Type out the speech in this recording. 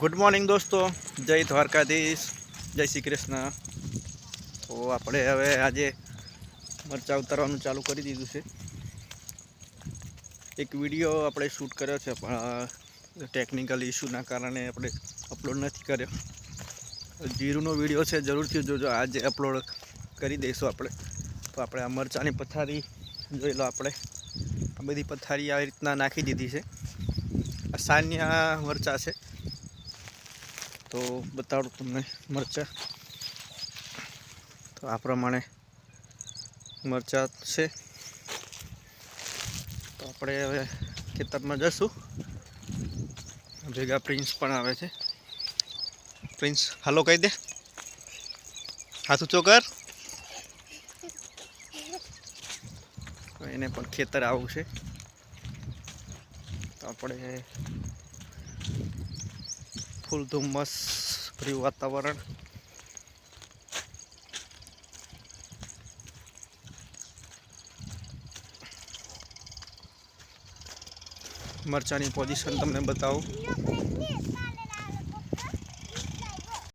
Good morning દોસ્તો. જય દ્વારકાધીશ. જય શ્રી કૃષ્ણ. તો આપણે હવે આજે મરચાં ઉતારવાનું ચાલુ કરી દીધું છે. એક વીડિયો આપણે શૂટ કર્યો છે, પણ ટેકનિકલ ઇસ્યુના કારણે આપણે અપલોડ નથી કર્યો. જીરુનો વીડિયો છે, જરૂરથી જોજો. આજે અપલોડ કરી દઈશું આપણે. તો આપણે આ મરચાંની પથારી જોઈ લો આપણે. આ બધી પથારી આવી રીતના નાખી દીધી છે. આ સાનિયા મરચાં છે. તો બતાડું તમને મરચાં. તો આ પ્રમાણે મરચાં છે. તો આપણે હવે ખેતરમાં જશું. ભેગા પ્રિન્સ પણ આવે છે. પ્રિન્સ, હાલો કહી દે. હાથ ઊંચો કર. એને પણ ખેતર આવું છે. તો આપણે ફૂલ ધુમ્મસ ભર્યું વાતાવરણ. મરચાંની પોઝિશન તમને બતાવું.